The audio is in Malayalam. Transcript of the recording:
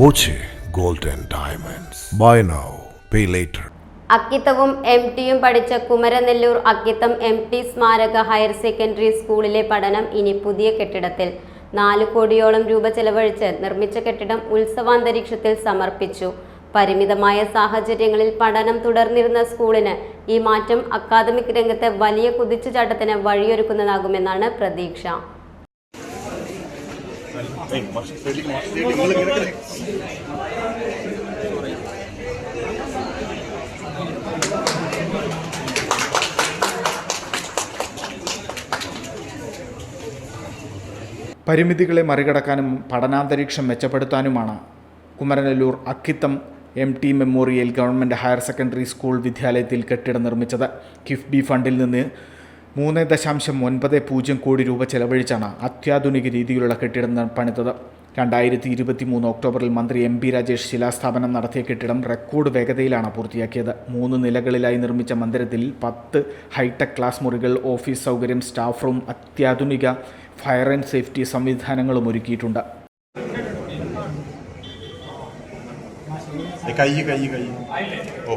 Boche gold and diamonds. Buy now pay later അക്കിത്തവും M ടിയും പഠിച്ച കുമരനെല്ലൂർ അക്കിത്തം എം ടി സ്മാരക ഹയർ സെക്കൻഡറി സ്കൂളിലെ പഠനം ഇനി പുതിയ കെട്ടിടത്തിൽ. നാല് കോടിയോളം രൂപ ചെലവഴിച്ച് നിർമ്മിച്ച കെട്ടിടം ഉത്സവാന്തരീക്ഷത്തിൽ സമർപ്പിച്ചു. പരിമിതമായ സാഹചര്യങ്ങളിൽ പഠനം തുടർന്നിരുന്ന സ്കൂളിന് ഈ മാറ്റം അക്കാദമിക് രംഗത്തെ വലിയ കുതിച്ചുചാട്ടത്തിന് വഴിയൊരുക്കുന്നതാകുമെന്നാണ് പ്രതീക്ഷ. പരിമിതികളെ മറികടക്കാനും പഠനാന്തരീക്ഷം മെച്ചപ്പെടുത്താനുമാണ് Kumaranellur Akkitham M T memorial government higher secondary school വിദ്യാലയത്തിൽ കെട്ടിടം നിർമ്മിച്ചത് കിഫ്ബി ഫണ്ടിൽ നിന്ന് മൂന്ന് ദശാംശം ഒൻപത് പൂജ്യം കോടി രൂപ ചെലവഴിച്ചാണ് അത്യാധുനിക രീതിയിലുള്ള കെട്ടിടം പണിതത്. രണ്ടായിരത്തി ഇരുപത്തി മൂന്ന് ഒക്ടോബറിൽ മന്ത്രി എം പി രാജേഷ് ശിലാസ്ഥാപനം നടത്തിയ കെട്ടിടം റെക്കോർഡ് വേഗതയിലാണ് പൂർത്തിയാക്കിയത്. മൂന്ന് നിലകളിലായി നിർമ്മിച്ച മന്ദിരത്തിൽ പത്ത് ഹൈടെക് ക്ലാസ് മുറികൾ ഓഫീസ് സൗകര്യം സ്റ്റാഫ് റൂം അത്യാധുനിക ഫയർ ആൻഡ് സേഫ്റ്റി സംവിധാനങ്ങളും ഒരുക്കിയിട്ടുണ്ട്. കൈ കൈ കൈ. ഓ.